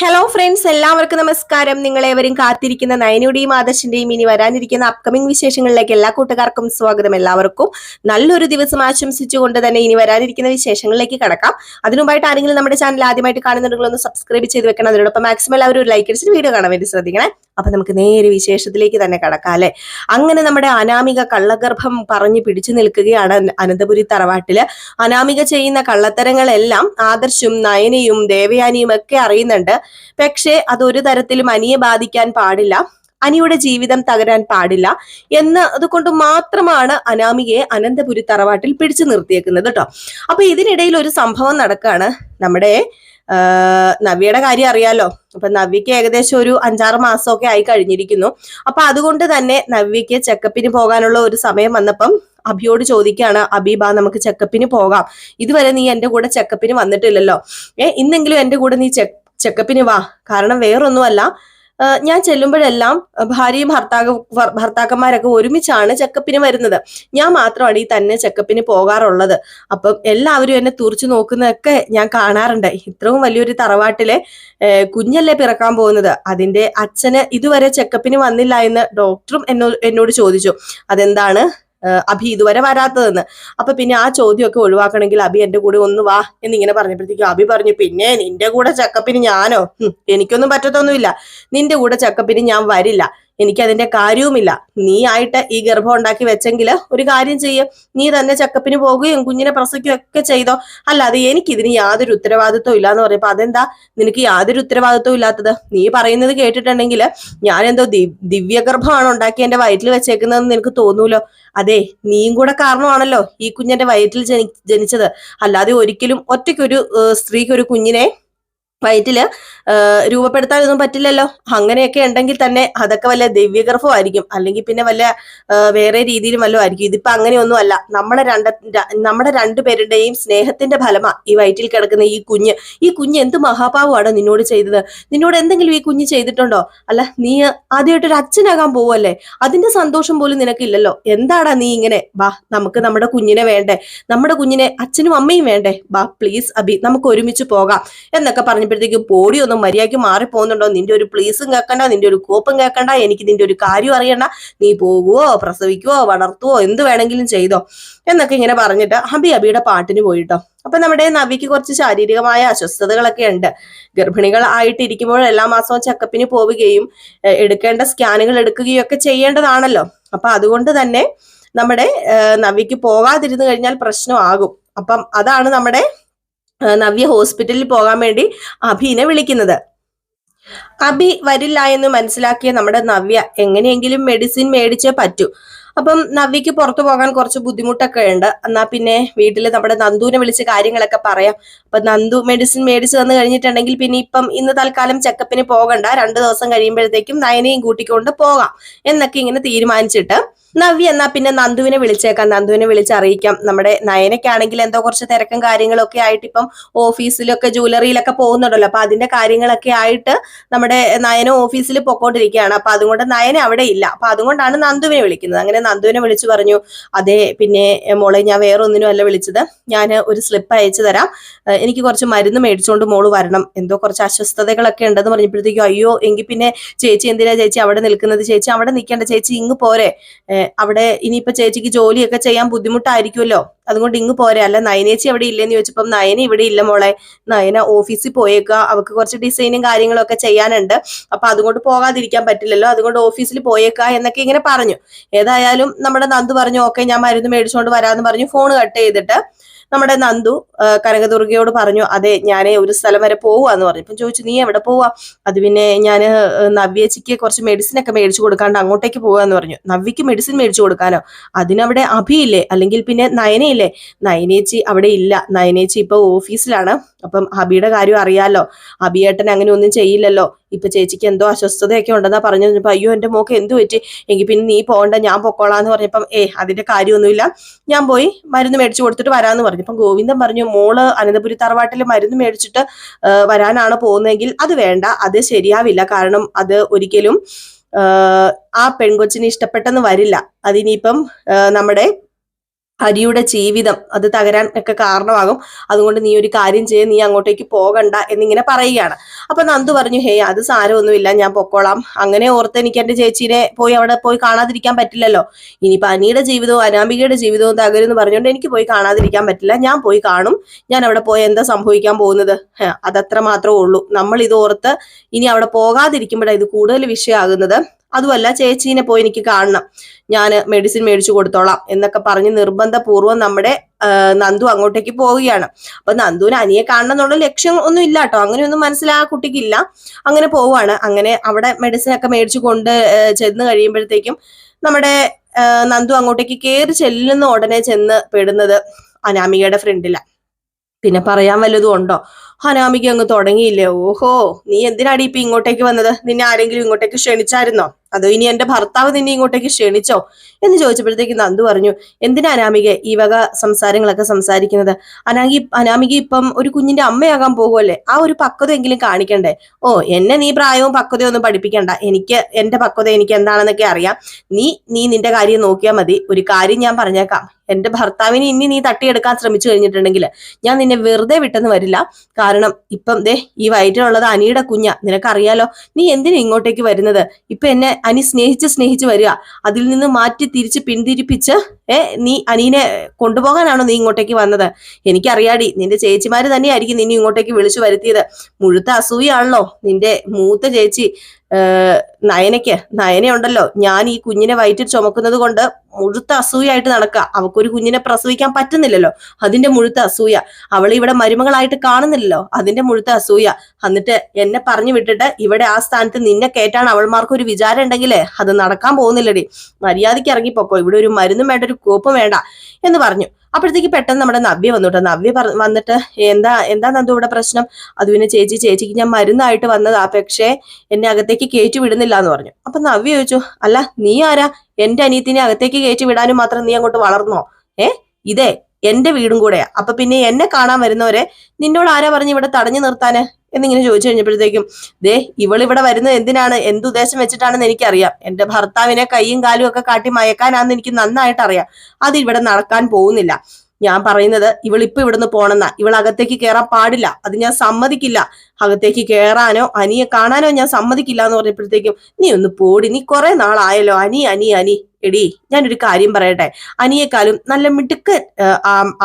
Hello friends എല്ലാവർക്കും നമസ്കാരം. നിങ്ങളേവരും കാത്തിരിക്കുന്ന നയനയുടെയും ആദർശിന്റെയും ഇനി വരാനിരിക്കുന്ന അപ്കമിംഗ് വിശേഷങ്ങളിലേക്ക് എല്ലാ കൂട്ടുകാർക്കും സ്വാഗതം എല്ലാവർക്കും. നല്ലൊരു ദിവസം ആശംസിച്ചുകൊണ്ട് തന്നെ ഇനി വരാനിരിക്കുന്ന വിശേഷങ്ങളിലേക്ക് കടക്കാം. അതിനുമായിട്ട് ആരെങ്കിലും നമ്മുടെ ചാനൽ ആദ്യമായിട്ട് കാണുന്നുണ്ടെങ്കിൽ ഒന്ന് സബ്സ്ക്രൈബ് ചെയ്ത് വെക്കണം. അതിനോടൊപ്പം മാക്സിമം എല്ലാവരും ഒരു ലൈക്ക് അടിച്ചിട്ട് വീഡിയോ കാണാൻ വേണ്ടി ശ്രദ്ധിക്കണേ. അപ്പൊ നമുക്ക് നേരെ വിശേഷത്തിലേക്ക് തന്നെ കടക്കാം അല്ലെ? അങ്ങനെ നമ്മുടെ അനാമിക കള്ളഗർഭം പറഞ്ഞു പിടിച്ചു നിൽക്കുകയാണ് അനന്തപുരി തറവാട്ടിൽ. അനാമിക ചെയ്യുന്ന കള്ളത്തരങ്ങളെല്ലാം ആദർശും നയനയും ദേവയാനിയും ഒക്കെ അറിയുന്നുണ്ട്. പക്ഷേ അതൊരു തരത്തിലും അനിയെ ബാധിക്കാൻ പാടില്ല. അനിയുടെ ജീവിതം തകരാൻ പാടില്ല എന്ന് അതുകൊണ്ട് മാത്രമാണ് അനാമികയെ അനന്തപുരി തറവാട്ടിൽ പിടിച്ചു നിർത്തിയേക്കുന്നത് കേട്ടോ അപ്പൊ ഇതിനിടയിൽ ഒരു സംഭവം നടക്കാണ്. നമ്മുടെ നവ്യയുടെ കാര്യം അറിയാലോ. അപ്പൊ നവ്യക്ക് ഏകദേശം ഒരു അഞ്ചാറ് മാസമൊക്കെ ആയി കഴിഞ്ഞിരിക്കുന്നു. അപ്പൊ അതുകൊണ്ട് തന്നെ നവ്യക്ക് ചെക്കപ്പിന് പോകാനുള്ള ഒരു സമയം വന്നപ്പം അഭിയോട് ചോദിക്കുകയാണ് അബീബ നമുക്ക് ചെക്കപ്പിന് പോകാം. ഇതുവരെ നീ എന്റെ കൂടെ ചെക്കപ്പിന് വന്നിട്ടില്ലല്ലോ. ഏ ഇന്നെങ്കിലും എന്റെ കൂടെ നീ ചെക്കപ്പിന് വാ. കാരണം വേറൊന്നുമല്ല ഞാൻ ചെല്ലുമ്പോഴെല്ലാം ഭാര്യയും ഭർത്താക്ക ഭർത്താക്കന്മാരൊക്കെ ഒരുമിച്ചാണ് ചെക്കപ്പിന് വരുന്നത്. ഞാൻ മാത്രമാണ് ഈ തന്നെ ചെക്കപ്പിന് പോകാറുള്ളത്. അപ്പം എല്ലാവരും എന്നെ തുറച്ചു നോക്കുന്നതൊക്കെ ഞാൻ കാണാറുണ്ട്. ഇത്രയും വലിയൊരു തറവാട്ടിലെ കുഞ്ഞല്ലേ പിറക്കാൻ പോകുന്നത്? അതിന്റെ അച്ഛന് ഇതുവരെ ചെക്കപ്പിന് വന്നില്ല എന്ന് ഡോക്ടറും എന്നോ എന്നോട് ചോദിച്ചു. അതെന്താണ്? അഭി ഇതുവരെ വരാത്തതെന്ന്. അപ്പൊ പിന്നെ ആ ചോദ്യമൊക്കെ ഒഴിവാക്കണമെങ്കിൽ അഭി എന്റെ കൂടെ ഒന്ന് വാ എന്നിങ്ങനെ പറഞ്ഞപ്പോഴത്തേക്കും അഭി പറഞ്ഞു പിന്നെ നിന്റെ കൂടെ ചെക്കപ്പിന് ഞാനോ? എനിക്കൊന്നും പറ്റത്തൊന്നുമില്ല. നിന്റെ കൂടെ ചെക്കപ്പിന് ഞാൻ വരില്ല. എനിക്ക് അതിന്റെ കാര്യവുമില്ല. നീ ആയിട്ട് ഈ ഗർഭം ഉണ്ടാക്കി വെച്ചെങ്കിൽ ഒരു കാര്യം ചെയ്യും. നീ തന്നെ ചെക്കപ്പിന് പോകുകയും കുഞ്ഞിനെ പ്രസവിക്കുകയും ഒക്കെ ചെയ്തോ. അല്ലാതെ എനിക്കിതിന് യാതൊരു ഉത്തരവാദിത്വം ഇല്ല എന്ന് പറയുമ്പോ അതെന്താ? നിനക്ക് യാതൊരു ഉത്തരവാദിത്വം ഇല്ലാത്തത്. നീ പറയുന്നത് കേട്ടിട്ടുണ്ടെങ്കിൽ ഞാൻ എന്തോ ദിവ്യഗർഭമാണ് ഉണ്ടാക്കി എന്റെ വയറ്റിൽ വെച്ചേക്കുന്നതെന്ന് നിനക്ക് തോന്നൂലോ? അതെ നീയും കൂടെ കാരണമാണല്ലോ ഈ കുഞ്ഞിന്റെ വയറ്റിൽ ജനി ജനിച്ചത്. അല്ലാതെ ഒരിക്കലും ഒറ്റയ്ക്കൊരു സ്ത്രീക്ക് ഒരു കുഞ്ഞിനെ വയറ്റിൽ രൂപപ്പെടുത്താനൊന്നും പറ്റില്ലല്ലോ. അങ്ങനെയൊക്കെ ഉണ്ടെങ്കിൽ തന്നെ അതൊക്കെ വല്ല ദിവ്യഗർഭമായിരിക്കും അല്ലെങ്കിൽ പിന്നെ വല്ല വേറെ രീതിയിലും വല്ലതും ആയിരിക്കും. ഇതിപ്പോ അങ്ങനെയൊന്നും അല്ല. നമ്മുടെ രണ്ട നമ്മുടെ രണ്ടുപേരുടെയും സ്നേഹത്തിന്റെ ഫലമാ ഈ വയറ്റിൽ കിടക്കുന്ന ഈ കുഞ്ഞ്. ഈ കുഞ്ഞ് എന്ത് മഹാഭാവമാണ് നിന്നോട് ചെയ്തത്? നിന്നോട് എന്തെങ്കിലും ഈ കുഞ്ഞ് ചെയ്തിട്ടുണ്ടോ? അല്ല നീ ആദ്യമായിട്ട് ഒരു അച്ഛനാകാൻ പോവല്ലേ അതിന്റെ സന്തോഷം പോലും നിനക്കില്ലല്ലോ. എന്താടാ നീ ഇങ്ങനെ? ബാ നമുക്ക് നമ്മുടെ കുഞ്ഞിനെ വേണ്ടേ? നമ്മുടെ കുഞ്ഞിനെ അച്ഛനും അമ്മയും വേണ്ടേ? ബാ പ്ലീസ് അബി നമുക്ക് ഒരുമിച്ച് പോകാം എന്നൊക്കെ പറഞ്ഞപ്പോഴത്തേക്ക് പോടി ഒന്നും മര്യാദയ്ക്ക് മാറിപ്പോകുന്നുണ്ടോ? നിന്റെ ഒരു പ്ലീസും കേൾക്കണ്ട നിന്റെ ഒരു കോപ്പും കേൾക്കണ്ട എനിക്ക് നിന്റെ ഒരു കാര്യം അറിയണ്ട. നീ പോകുവോ പ്രസവിക്കുവോ വളർത്തുവോ എന്ത് വേണമെങ്കിലും ചെയ്തോ? എന്നൊക്കെ ഇങ്ങനെ പറഞ്ഞിട്ട് ഹബി അബിയുടെ പാട്ടിന് പോയിട്ടോ. അപ്പൊ നമ്മുടെ നവിക്ക് കുറച്ച് ശാരീരികമായ അസ്വസ്ഥതകളൊക്കെ ഉണ്ട്. ഗർഭിണികൾ ആയിട്ടിരിക്കുമ്പോൾ എല്ലാ മാസവും ചെക്കപ്പിന് പോവുകയും എടുക്കേണ്ട സ്കാനുകൾ എടുക്കുകയും ഒക്കെ ചെയ്യേണ്ടതാണല്ലോ. അപ്പൊ അതുകൊണ്ട് തന്നെ നമ്മുടെ നവിക്ക് പോകാതിരുന്നു കഴിഞ്ഞാൽ പ്രശ്നമാകും. അപ്പം അതാണ് നമ്മുടെ നവ്യ ഹോസ്പിറ്റലിൽ പോകാൻ വേണ്ടി അഭിനെ വിളിക്കുന്നത്. അഭി വരില്ല എന്ന് മനസ്സിലാക്കിയ നമ്മുടെ നവ്യ എങ്ങനെയെങ്കിലും മെഡിസിൻ മേടിച്ചേ പറ്റൂ. അപ്പം നവ്യക്ക് പുറത്തു പോകാൻ കുറച്ച് ബുദ്ധിമുട്ടൊക്കെ ഉണ്ട്. എന്നാ പിന്നെ വീട്ടിൽ നമ്മുടെ നന്ദുവിനെ വിളിച്ച് കാര്യങ്ങളൊക്കെ പറയാം. അപ്പൊ നന്ദു മെഡിസിൻ മേടിച്ച് തന്നു കഴിഞ്ഞിട്ടുണ്ടെങ്കിൽ പിന്നെ ഇപ്പം ഇന്ന് തൽക്കാലം ചെക്കപ്പിന് പോകണ്ട. രണ്ടു ദിവസം കഴിയുമ്പോഴത്തേക്കും നയനയും കൂട്ടിക്കൊണ്ട് പോകാം. എന്നൊക്കെ ഇങ്ങനെ തീരുമാനിച്ചിട്ട് നവ്യ എന്നാ പിന്നെ നന്ദുവിനെ വിളിച്ചേക്കാം. നന്ദുവിനെ വിളിച്ച് അറിയിക്കാം. നമ്മുടെ നയനയ്ക്കാണെങ്കിൽ എന്തോ കുറച്ച് തിരക്കും കാര്യങ്ങളൊക്കെ ആയിട്ട് ഇപ്പം ഓഫീസിലൊക്കെ ജ്വല്ലറിയിലൊക്കെ പോകുന്നുണ്ടല്ലോ. അപ്പൊ അതിന്റെ കാര്യങ്ങളൊക്കെ ആയിട്ട് നമ്മുടെ നയന ഓഫീസിൽ പൊക്കോണ്ടിരിക്കുകയാണ്. അപ്പൊ അതുകൊണ്ട് നയന അവിടെ ഇല്ല. അപ്പൊ അതുകൊണ്ടാണ് നന്ദുവിനെ വിളിക്കുന്നത്. അങ്ങനെ നന്ദുവിനെ വിളിച്ചു പറഞ്ഞു അതെ പിന്നെ മോളെ ഞാൻ വേറൊന്നിനും അല്ല വിളിച്ചത്. ഞാൻ ഒരു സ്ലിപ്പ് അയച്ചു തരാം. എനിക്ക് കുറച്ച് മരുന്ന് മേടിച്ചുകൊണ്ട് മോൾ വരണം. എന്തോ കുറച്ച് അസ്വസ്ഥതകളൊക്കെ ഉണ്ടെന്ന് പറഞ്ഞപ്പോഴത്തേക്കും അയ്യോ എങ്കിൽ പിന്നെ ചേച്ചി എന്തിനാ ചേച്ചി അവിടെ നിൽക്കുന്നത്? ചേച്ചി അവിടെ നിൽക്കേണ്ട. ചേച്ചി ഇങ്ങ് പോരെ. അവിടെ ഇനിയിപ്പോ ചേച്ചിക്ക് ജോലിയൊക്കെ ചെയ്യാൻ ബുദ്ധിമുട്ടായിരിക്കുമല്ലോ. അതുകൊണ്ട് ഇങ്ങ് പോരെ. അല്ല നയനേച്ചി അവിടെ ഇല്ലെന്ന് ചോദിച്ചപ്പം നയന ഇവിടെ ഇല്ല മോളെ. നയന ഓഫീസിൽ പോയേക്കുക അവൾക്ക് കുറച്ച് ഡിസൈനും കാര്യങ്ങളൊക്കെ ചെയ്യാനുണ്ട്. അപ്പൊ അതുകൊണ്ട് പോകാതിരിക്കാൻ പറ്റില്ലല്ലോ. അതുകൊണ്ട് ഓഫീസിൽ പോയേക്കുക എന്നൊക്കെ ഇങ്ങനെ പറഞ്ഞു. ഏതായാലും നമ്മുടെ നന്ദു പറഞ്ഞു ഓക്കെ ഞാൻ മരുന്ന് മേടിച്ചുകൊണ്ട് വരാമെന്ന് പറഞ്ഞു ഫോൺ കട്ട് ചെയ്തിട്ട്. നമ്മുടെ നന്ദു കനകദുർഗയോട് പറഞ്ഞു അതെ ഞാൻ ഒരു സ്ഥലം വരെ പോവാന്ന് പറഞ്ഞു. ഇപ്പം ചോദിച്ചു നീ എവിടെ പോവാ അത് പിന്നെ ഞാൻ നവ്യച്ചിക്ക് കുറച്ച് മെഡിസിൻ ഒക്കെ മേടിച്ചു കൊടുക്കാണ്ട് അങ്ങോട്ടേക്ക് പോവാന്ന് പറഞ്ഞു. നവ്യക്ക് മെഡിസിൻ മേടിച്ചു കൊടുക്കാനോ? അതിനവിടെ അഭിയില്ലേ അല്ലെങ്കിൽ പിന്നെ നയനയില്ലേ നയനേച്ചി അവിടെ ഇല്ല. നയനേച്ചി ഇപ്പൊ ഓഫീസിലാണ്. അപ്പം അബിയുടെ കാര്യം അറിയാലോ. അബിയേട്ടൻ അങ്ങനെ ഒന്നും ചെയ്യില്ലല്ലോ. ഇപ്പൊ ചേച്ചിക്ക് എന്തോ അസ്വസ്ഥതയൊക്കെ ഉണ്ടെന്നാ പറഞ്ഞു അയ്യോ എന്റെ മോക്ക് എന്തു പറ്റി? എങ്കിൽ പിന്നെ നീ പോകണ്ട ഞാൻ പൊക്കോളാന്ന് പറഞ്ഞപ്പം ഏ അതിന്റെ കാര്യമൊന്നുമില്ല. ഞാൻ പോയി മരുന്ന് മേടിച്ചു കൊടുത്തിട്ട് വരാന്ന് പറഞ്ഞു. അപ്പം ഗോവിന്ദൻ പറഞ്ഞു മോൾ അനന്തപുരി തറവാട്ടിൽ മരുന്ന് മേടിച്ചിട്ട് വരാനാണ് പോകുന്നതെങ്കിൽ അത് വേണ്ട അത് ശരിയാവില്ല. കാരണം അത് ഒരിക്കലും ആ പെൺകൊച്ചിന് ഇഷ്ടപ്പെട്ടെന്ന് വരില്ല. അതിനിപ്പം നമ്മുടെ ഹരിയുടെ ജീവിതം അത് തകരാൻ ഒക്കെ കാരണമാകും. അതുകൊണ്ട് നീ ഒരു കാര്യം ചെയ്യ നീ അങ്ങോട്ടേക്ക് പോകണ്ട എന്നിങ്ങനെ പറയുകയാണ്. അപ്പൊ നന്ദു പറഞ്ഞു ഹേ അത് സാരമൊന്നുമില്ല ഞാൻ പൊക്കോളാം. അങ്ങനെ ഓർത്ത് എനിക്ക് എന്റെ ചേച്ചീനെ പോയി അവിടെ പോയി കാണാതിരിക്കാൻ പറ്റില്ലല്ലോ. ഇനിയിപ്പൊ അനിയുടെ ജീവിതവും അനാമികയുടെ ജീവിതവും തകരുമെന്ന് പറഞ്ഞുകൊണ്ട് എനിക്ക് പോയി കാണാതിരിക്കാൻ പറ്റില്ല. ഞാൻ പോയി കാണും. ഞാൻ അവിടെ പോയി എന്താ സംഭവിക്കാൻ പോകുന്നത്? അതത്ര മാത്രമേ ഉള്ളൂ. നമ്മൾ ഇത് ഓർത്ത് ഇനി അവിടെ പോകാതിരിക്കുമ്പോഴാണ് ഇത് കൂടുതൽ വിഷയമാകുന്നത്. അതുമല്ല ചേച്ചീനെ പോയി എനിക്ക് കാണണം. ഞാൻ മെഡിസിൻ മേടിച്ചു കൊടുത്തോളാം എന്നൊക്കെ പറഞ്ഞ് നിർബന്ധപൂർവം നമ്മുടെ നന്ദു അങ്ങോട്ടേക്ക് പോവുകയാണ്. അപ്പൊ നന്ദുവിന് അനിയെ കാണണം എന്നുള്ള ലക്ഷ്യം ഒന്നും ഇല്ല കേട്ടോ. അങ്ങനെയൊന്നും മനസ്സിലാ കുട്ടിക്കില്ല. അങ്ങനെ പോവാണ് അങ്ങനെ അവിടെ മെഡിസിൻ ഒക്കെ മേടിച്ചു കൊണ്ട് ചെന്ന് കഴിയുമ്പോഴത്തേക്കും നമ്മുടെ നന്ദു അങ്ങോട്ടേക്ക് കയറി ചെല്ലുന്ന ഉടനെ ചെന്ന് പെടുന്നത് അനാമികയുടെ ഫ്രണ്ടിലാണ് പിന്നെ പറയാൻ വല്ലതും ഉണ്ടോ? അനാമിക അങ്ങ് തുടങ്ങിയില്ലേ? ഓഹോ നീ എന്തിനാടി ഇപ്പൊ ഇങ്ങോട്ടേക്ക് വന്നത്? നിന്നെ ആരെങ്കിലും ഇങ്ങോട്ടേക്ക് ക്ഷണിച്ചായിരുന്നോ? അതോ ഇനി എന്റെ ഭർത്താവ് നിന്നെ ഇങ്ങോട്ടേക്ക് ക്ഷണിച്ചോ എന്ന് ചോദിച്ചപ്പോഴത്തേക്ക് നന്ദു പറഞ്ഞു എന്തിനാ അനാമിക ഈ വക സംസാരങ്ങളൊക്കെ സംസാരിക്കുന്നത്? അനാമി അനാമിക ഇപ്പം ഒരു കുഞ്ഞിന്റെ അമ്മയാകാൻ പോകുമല്ലേ ആ ഒരു പക്വത എങ്കിലും കാണിക്കണ്ടേ? ഓ എന്നെ നീ പ്രായവും പക്വതയും ഒന്നും പഠിപ്പിക്കണ്ട. എനിക്ക് എന്റെ പക്വത എനിക്ക് എന്താണെന്നൊക്കെ അറിയാം. നീ നീ നിന്റെ കാര്യം നോക്കിയാൽ മതി. ഒരു കാര്യം ഞാൻ പറഞ്ഞേക്കാം. എന്റെ ഭർത്താവിനെ ഇനി നീ തട്ടിയെടുക്കാൻ ശ്രമിച്ചു കഴിഞ്ഞിട്ടുണ്ടെങ്കിൽ ഞാൻ നിന്നെ വെറുതെ വിട്ടെന്ന് വരില്ല. കാരണം ഇപ്പം ദേ ഈ വയറ്റിലുള്ളത് അനിയുടെ കുഞ്ഞ. നിനക്കറിയാലോ നീ എന്തിനാ ഇങ്ങോട്ടേക്ക് വരുന്നത്? ഇപ്പൊ എന്നെ അനി സ്നേഹിച്ച് സ്നേഹിച്ച് വരിക. അതിൽ നിന്ന് മാറ്റി തിരിച്ച് പിന്തിരിപ്പിച്ച് ഏ നീ അനീനെ കൊണ്ടുപോകാനാണോ നീ ഇങ്ങോട്ടേക്ക് വന്നത്? എനിക്കറിയാടി നിന്റെ ചേച്ചിമാര് തന്നെയായിരിക്കും നിന്നെ ഇങ്ങോട്ടേക്ക് വിളിച്ചു വരുത്തിയത്. മുഴുത്ത അസൂയാണല്ലോ നിന്റെ മൂത്ത ചേച്ചി. നയനയ്ക്ക്. നയനയുണ്ടല്ലോ ഞാൻ ഈ കുഞ്ഞിനെ വയറ്റിൽ ചുമക്കുന്നത് കൊണ്ട് മുഴുത്ത അസൂയായിട്ട് നടക്കുക അവക്കൊരു കുഞ്ഞിനെ പ്രസവിക്കാൻ പറ്റുന്നില്ലല്ലോ. അതിന്റെ മുഴുത്ത അസൂയ. അവൾ ഇവിടെ മരുമകളായിട്ട് കാണുന്നില്ലല്ലോ. അതിന്റെ മുഴുത്ത അസൂയ. എന്നിട്ട് എന്നെ പറഞ്ഞു വിട്ടിട്ട് ഇവിടെ ആ സ്ഥാനത്ത് നിന്നെ കേട്ടാണ് അവൾമാർക്ക് ഒരു വിചാരം ഉണ്ടെങ്കിലേ അത് നടക്കാൻ പോകുന്നില്ലടി. മര്യാദയ്ക്ക് ഇറങ്ങിപ്പോക്കോ. ഇവിടെ ഒരു മരുന്നും വേണ്ട ഒരു കോപ്പും വേണ്ട എന്ന് പറഞ്ഞു. അപ്പോഴത്തേക്ക് പെട്ടെന്ന് നമ്മുടെ നവ്യ വന്നു കേട്ടോ നവ്യ വന്നിട്ട് എന്താ എന്താ നന്ദു ഇവിടെ പ്രശ്നം? അത് പിന്നെ ചേച്ചി ചേച്ചിക്ക് ഞാൻ മരുന്നായിട്ട് വന്നതാ പക്ഷേ എന്നെ അകത്തേക്ക് കയറ്റി വിടുന്നില്ല എന്ന് പറഞ്ഞു. അപ്പൊ നവ്യ ചോദിച്ചു അല്ല നീ ആരാ? എന്റെ അനിയത്തിനെ അകത്തേക്ക് കയറ്റി വിടാനും മാത്രം നീ അങ്ങോട്ട് വളർന്നോ? ഏ ഇതേ എന്റെ വീടും കൂടെയാ. അപ്പൊ പിന്നെ എന്നെ കാണാൻ വരുന്നവരെ നിന്നോട് ആരാ പറഞ്ഞ് ഇവിടെ തടഞ്ഞു നിർത്താന്? എന്നിങ്ങനെ ചോദിച്ചു കഴിഞ്ഞപ്പോഴത്തേക്കും ദേ ഇവളിവിടെ വരുന്നത് എന്തിനാണ്? എന്തുദ്ദേശം വെച്ചിട്ടാണെന്ന് എനിക്കറിയാം. എന്റെ ഭർത്താവിനെ കൈയും കാലും ഒക്കെ കാട്ടി മയക്കാനാന്ന് എനിക്ക് നന്നായിട്ട് അറിയാം. അത് ഇവിടെ നടക്കാൻ പോകുന്നില്ല. ഞാൻ പറയുന്നത് ഇവളിപ്പോ ഇവിടുന്ന് പോണെന്നാ. ഇവൾ അകത്തേക്ക് കയറാൻ പാടില്ല. അത് ഞാൻ സമ്മതിക്കില്ല. അകത്തേക്ക് കയറാനോ അനിയെ കാണാനോ ഞാൻ സമ്മതിക്കില്ല എന്ന് പറഞ്ഞപ്പോഴത്തേക്കും നീ ഒന്ന് പോടി. നീ കുറെ നാളായല്ലോ. അനി അനി അനി. എടി ഞാനൊരു കാര്യം പറയട്ടെ? അനിയേക്കാളും നല്ല മിടുക്ക്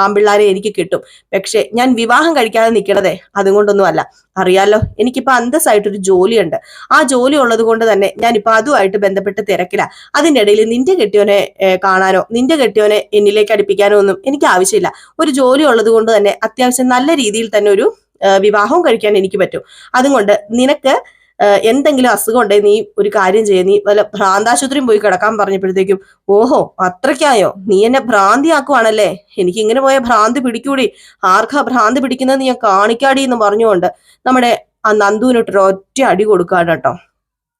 ആമ്പിള്ളാരെ എനിക്ക് കിട്ടും. പക്ഷെ ഞാൻ വിവാഹം കഴിക്കാതെ നിൽക്കണതേ അതുകൊണ്ടൊന്നും അല്ല അറിയാലോ എനിക്കിപ്പോ അന്തസ്സായിട്ടൊരു ജോലിയുണ്ട്. ആ ജോലി ഉള്ളത് കൊണ്ട് തന്നെ ഞാനിപ്പോ അതുമായിട്ട് ബന്ധപ്പെട്ട് തിരക്കില്ല അതിന്റെ ഇടയിൽ നിന്റെ കെട്ടിയോനെ കാണാനോ നിന്റെ കെട്ടിയോനെ എന്നിലേക്ക് അടുപ്പിക്കാനോ ഒന്നും എനിക്ക് ആവശ്യമില്ല. ഒരു ജോലി ഉള്ളത് കൊണ്ട് തന്നെ അത്യാവശ്യം നല്ല രീതിയിൽ തന്നെ ഒരു വിവാഹവും കഴിക്കാൻ എനിക്ക് പറ്റും. അതുകൊണ്ട് നിനക്ക് എന്തെങ്കിലും അസുഖം ഉണ്ടെങ്കിൽ നീ ഒരു കാര്യം ചെയ്യ. നീ വല്ല ഭ്രാന്താശുപത്രിയും പോയി കിടക്കാൻ പറഞ്ഞപ്പോഴത്തേക്കും ഓഹോ അത്രയ്ക്കായോ? നീ എന്നെ ഭ്രാന്തിയാക്കുവാണല്ലേ? എനിക്ക് ഇങ്ങനെ പോയ ഭ്രാന്തി പിടിക്കൂടി. ആർക്കാ ഭ്രാന്തി പിടിക്കുന്നത് നീ കാണിക്കാടി എന്ന് പറഞ്ഞുകൊണ്ട് നമ്മുടെ ആ നന്ദുവിനൊട്ടൊരു ഒറ്റ അടി കൊടുക്കാണ് കേട്ടോ.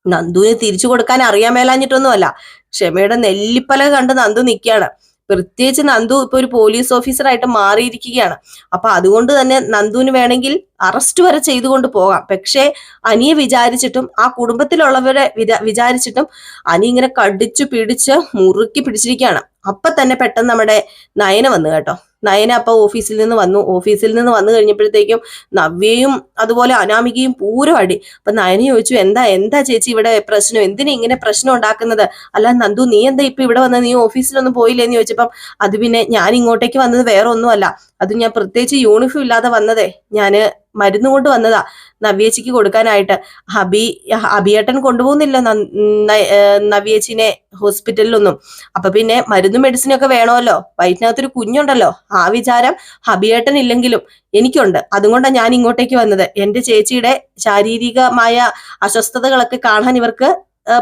നന്ദുവിന് തിരിച്ചു കൊടുക്കാൻ അറിയാൻ മേലാഞ്ഞിട്ടൊന്നുമല്ല. ക്ഷമയുടെ നെല്ലിപ്പല കണ്ട് നന്ദു നിൽക്കുകയാണ്. പ്രത്യേകിച്ച് നന്ദു ഇപ്പൊ ഒരു പോലീസ് ഓഫീസറായിട്ട് മാറിയിരിക്കുകയാണ്. അപ്പൊ അതുകൊണ്ട് തന്നെ നന്ദുവിന് വേണമെങ്കിൽ അറസ്റ്റ് വരെ ചെയ്തുകൊണ്ട് പോകാം. പക്ഷേ അനിയെ വിചാരിച്ചിട്ടും ആ കുടുംബത്തിലുള്ളവരെ വിചാ- വിചാരിച്ചിട്ടും അനി ഇങ്ങനെ കടിച്ചു പിടിച്ച് മുറുക്കി പിടിച്ചിരിക്കുകയാണ്. അപ്പൊ തന്നെ പെട്ടെന്ന് നമ്മുടെ നയന വന്നു കേട്ടോ. നയന അപ്പൊ ഓഫീസിൽ നിന്ന് വന്നു. ഓഫീസിൽ നിന്ന് വന്നു കഴിഞ്ഞപ്പോഴത്തേക്കും നവ്യയും അതുപോലെ അനാമികയും പൂരം അടി. അപ്പൊ നയന ചോദിച്ചു എന്താ എന്താ ചേച്ചി ഇവിടെ പ്രശ്നം? എന്തിനാ ഇങ്ങനെ പ്രശ്നം ഉണ്ടാക്കുന്നത്? അല്ല നന്ദു നീ എന്താ ഇപ്പൊ ഇവിടെ വന്നത് നീ ഓഫീസിലൊന്നും പോയില്ലേ? എന്ന് ചോദിച്ചപ്പം അത് പിന്നെ ഞാൻ ഇങ്ങോട്ടേക്ക് വന്നത് വേറെ ഒന്നുമല്ല അത് ഞാൻ പ്രത്യേകിച്ച് യൂണിഫോം ഇല്ലാതെ വന്നതേ. ഞാൻ മരുന്ന് കൊണ്ട് വന്നതാ നവ്യേച്ചിക്ക് കൊടുക്കാനായിട്ട്. അബി അബിയേട്ടൻ കൊണ്ടുപോകുന്നില്ല നവ്യേച്ചിനെ ഹോസ്പിറ്റലിലൊന്നും. അപ്പൊ പിന്നെ മരുന്നും മെഡിസിനും ഒക്കെ വേണമല്ലോ. വയറ്റിനകത്തൊരു കുഞ്ഞുണ്ടല്ലോ. ആ വിചാരം ഹബിയേട്ടൻ ഇല്ലെങ്കിലും എനിക്കുണ്ട്. അതുകൊണ്ടാണ് ഞാൻ ഇങ്ങോട്ടേക്ക് വന്നത്. എന്റെ ചേച്ചിയുടെ ശാരീരികമായ അസ്വസ്ഥതകളൊക്കെ കാണാൻ ഇവർക്ക്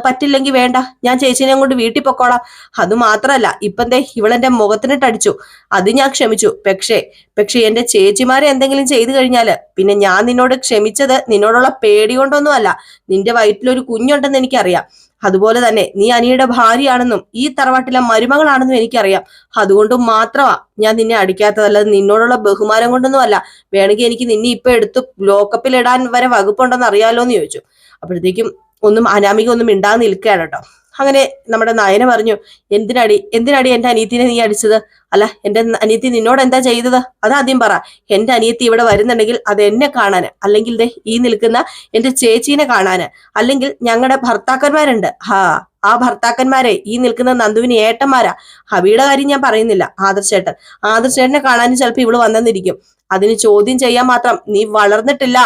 പറ്റില്ലെങ്കിൽ വേണ്ട. ഞാൻ ചേച്ചീനെ കൊണ്ട് വീട്ടിൽ പൊക്കോളാം. അത് മാത്രല്ല ഇപ്പം ദേ ഇവളെന്റെ മുഖത്തിനിട്ടടിച്ചു അത് ഞാൻ ക്ഷമിച്ചു. പക്ഷേ പക്ഷെ എന്റെ ചേച്ചിമാരെ എന്തെങ്കിലും ചെയ്തു കഴിഞ്ഞാൽ പിന്നെ ഞാൻ നിന്നോട് ക്ഷമിച്ചത് നിന്നോടുള്ള പേടി കൊണ്ടൊന്നുമല്ല. നിന്റെ വയറ്റിലൊരു കുഞ്ഞുണ്ടെന്ന് എനിക്കറിയാം. അതുപോലെ തന്നെ നീ അനിയുടെ ഭാര്യയാണെന്നും ഈ തറവാട്ടിലെ മരുമകളാണെന്നും എനിക്കറിയാം. അതുകൊണ്ട് മാത്രമാ ഞാൻ നിന്നെ അടിക്കാത്തതല്ലാതെ നിന്നോടുള്ള ബഹുമാനം കൊണ്ടൊന്നും അല്ല വേണമെങ്കിൽ എനിക്ക് നിന്നെ ഇപ്പൊ എടുത്ത് ലോക്കപ്പിൽ ഇടാൻ വരെ വകുപ്പുണ്ടെന്ന് അറിയാലോ എന്ന് ചോദിച്ചു. അപ്പോഴത്തേക്കും ഒന്നും അനാമിക ഒന്നും നിൽക്കുകയാണ് കേട്ടോ. അങ്ങനെ നമ്മുടെ നയന പറഞ്ഞു എന്തിനടി എന്തിനടി എന്റെ അനിയത്തിനെ നീ അടിച്ചത്? അല്ല എന്റെ അനിയത്തി നിന്നോട് എന്താ ചെയ്തത്? അതാദ്യം പറ. എന്റെ അനിയത്തി ഇവിടെ വരുന്നുണ്ടെങ്കിൽ അത് എന്നെ കാണാന് അല്ലെങ്കിൽ ദേ ഈ നിൽക്കുന്ന എന്റെ ചേച്ചീനെ കാണാന് അല്ലെങ്കിൽ ഞങ്ങളുടെ ഭർത്താക്കന്മാരുണ്ട്. ഹാ ആ ഭർത്താക്കന്മാരെ ഈ നിൽക്കുന്ന നന്ദുവിന് ഏട്ടന്മാരാ. ഹബിയുടെ കാര്യം ഞാൻ പറയുന്നില്ല. ആദർശേട്ടൻ ആദർശേട്ടനെ കാണാനും ചിലപ്പോൾ ഇവൾ വന്നെന്നിരിക്കും. അതിന് ചോദ്യം ചെയ്യാൻ മാത്രം നീ വളർന്നിട്ടില്ല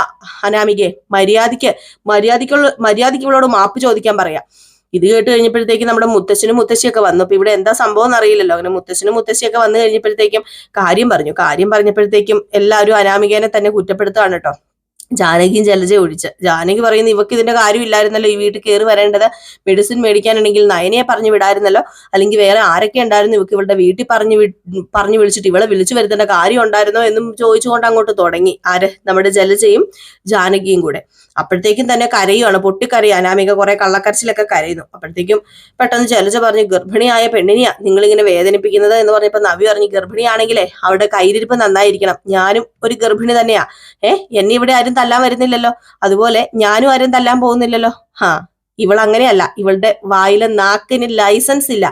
അനാമികെ മര്യാദയ്ക്ക് മര്യാദയ്ക്കുള്ള മര്യാദയ്ക്ക് ഇവളോട് മാപ്പ് ചോദിക്കാൻ പറയാം. ഇത് കേട്ട് കഴിഞ്ഞപ്പോഴത്തേക്കും നമ്മുടെ മുത്തശ്ശനും മുത്തശ്ശിയൊക്കെ വന്നു. അപ്പൊ ഇവിടെ എന്താ സംഭവം എന്നറിയില്ലല്ലോ. അങ്ങനെ മുത്തശ്ശനും മുത്തശ്ശിയൊക്കെ വന്നു കഴിഞ്ഞപ്പോഴത്തേക്കും കാര്യം പറഞ്ഞു. കാര്യം പറഞ്ഞപ്പോഴത്തേക്കും എല്ലാവരും അനാമികേനെ തന്നെ കുറ്റപ്പെടുത്തുകയാണ് കേട്ടോ. ജാനകിയും ജലജ ഒഴിച്ച്. ജാനകി പറയുന്നു ഇവക്ക് ഇതിന്റെ കാര്യമില്ലായിരുന്നല്ലോ ഈ വീട്ടിൽ കയറി വരേണ്ടത്. മെഡിസിൻ മേടിക്കാനുണ്ടെങ്കിൽ നയനയെ പറഞ്ഞു വിടായിരുന്നല്ലോ. അല്ലെങ്കിൽ വേറെ ആരൊക്കെ ഉണ്ടായിരുന്നു ഇവക്ക് ഇവളുടെ വീട്ടിൽ പറഞ്ഞു പറഞ്ഞു വിളിച്ചിട്ട് ഇവളെ വിളിച്ചു വരുത്തേണ്ട കാര്യം ഉണ്ടായിരുന്നോ എന്നും ചോദിച്ചുകൊണ്ട് അങ്ങോട്ട് തുടങ്ങി. ആര്? നമ്മുടെ ജലജയും ജാനകിയും കൂടെ. അപ്പോഴത്തേക്കും തന്നെ കരയുവാണ്. പൊട്ടിക്കരയും. അനാമിക കുറെ കള്ളക്കരച്ചിലൊക്കെ കരയുന്നു. അപ്പോഴത്തേക്കും പെട്ടെന്ന് ജലജ പറഞ്ഞു ഗർഭിണിയായ പെണ്ണിനെയാ നിങ്ങൾ ഇങ്ങനെ വേദനിപ്പിക്കുന്നത്? എന്ന് പറഞ്ഞപ്പോ നവി പറഞ്ഞു ഗർഭിണിയാണെങ്കിലേ അവിടെ കൈരിപ്പ് നന്നായിരിക്കണം. ഞാനും ഒരു ഗർഭിണി തന്നെയാ. ഏഹ് എന്നെ ഇവിടെ ആരും തല്ലാൻ വരുന്നില്ലല്ലോ? അതുപോലെ ഞാനും ആരും തല്ലാൻ പോകുന്നില്ലല്ലോ? ഹാ. ഇവൾ അങ്ങനെയല്ല ഇവളുടെ വായിലെ നാക്കിന് ലൈസൻസ് ഇല്ല.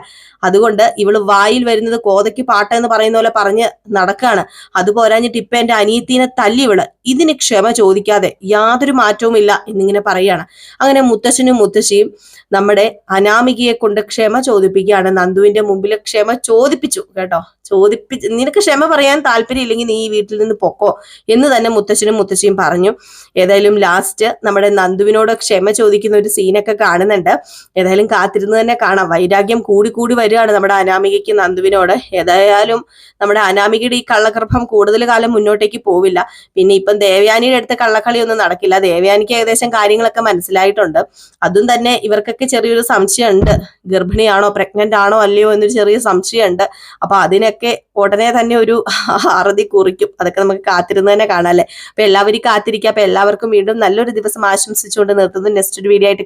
അതുകൊണ്ട് ഇവൾ വായിൽ വരുന്നത് കോതയ്ക്ക് പാട്ട എന്ന് പറയുന്ന പോലെ പറഞ്ഞ് നടക്കാണ്. അത് പോരാഞ്ഞിട്ട് ഇപ്പൊ എന്റെ അനിയത്തിനെ തല്ലി ഇവൾ. ഇതിന് ക്ഷമ ചോദിക്കാതെ യാതൊരു മാറ്റവും ഇല്ല എന്നിങ്ങനെ പറയാണ് അങ്ങനെ മുത്തശ്ശനും മുത്തശ്ശിയും നമ്മുടെ അനാമികയെ കൊണ്ട് ക്ഷമ ചോദിപ്പിക്കുകയാണ്. നന്ദുവിന്റെ മുമ്പിൽ ക്ഷമ ചോദിപ്പിച്ചു കേട്ടോ. ചോദിപ്പിച്ച് നിനക്ക് ക്ഷമ പറയാൻ താല്പര്യം ഇല്ലെങ്കിൽ നീ ഈ വീട്ടിൽ നിന്ന് പൊക്കോ എന്ന് തന്നെ മുത്തശ്ശനും മുത്തശ്ശിയും പറഞ്ഞു. ഏതായാലും ലാസ്റ്റ് നമ്മുടെ നന്ദുവിനോട് ക്ഷമ ചോദിക്കുന്ന ഒരു സീനൊക്കെ കാണുന്നുണ്ട്. ഏതായാലും കാത്തിരുന്ന് തന്നെ കാണാം. വൈരാഗ്യം കൂടി കൂടി വരികയാണ് നമ്മുടെ അനാമികയ്ക്ക് നന്ദുവിനോട്. ഏതായാലും നമ്മുടെ അനാമികയുടെ ഈ കള്ളഗർഭം കൂടുതൽ കാലം മുന്നോട്ടേക്ക് പോവില്ല. പിന്നെ ഇപ്പം ദേവയാനിയുടെ അടുത്ത് കള്ളക്കളി ഒന്നും നടക്കില്ല. ദേവയാനിക്ക് ഏകദേശം കാര്യങ്ങളൊക്കെ മനസ്സിലായിട്ടുണ്ട്. അതും തന്നെ ഇവർക്കൊക്കെ ചെറിയൊരു സംശയമുണ്ട്. ഗർഭിണിയാണോ പ്രഗ്നന്റ് ആണോ അല്ലയോ എന്നൊരു ചെറിയ സംശയമുണ്ട്. അപ്പൊ അതിനൊക്കെ ഉടനെ തന്നെ ഒരു അറുതി കുറിക്കും. അതൊക്കെ നമുക്ക് കാത്തിരുന്ന് തന്നെ കാണാം അല്ലേ? അപ്പൊ എല്ലാവരും കാത്തിരിക്കുക. അപ്പൊ എല്ലാവർക്കും വീണ്ടും നല്ലൊരു ദിവസം ആശംസിച്ചുകൊണ്ട് നിർത്തുന്നു. നെക്സ്റ്റ് വീഡിയോ ആയിട്ട്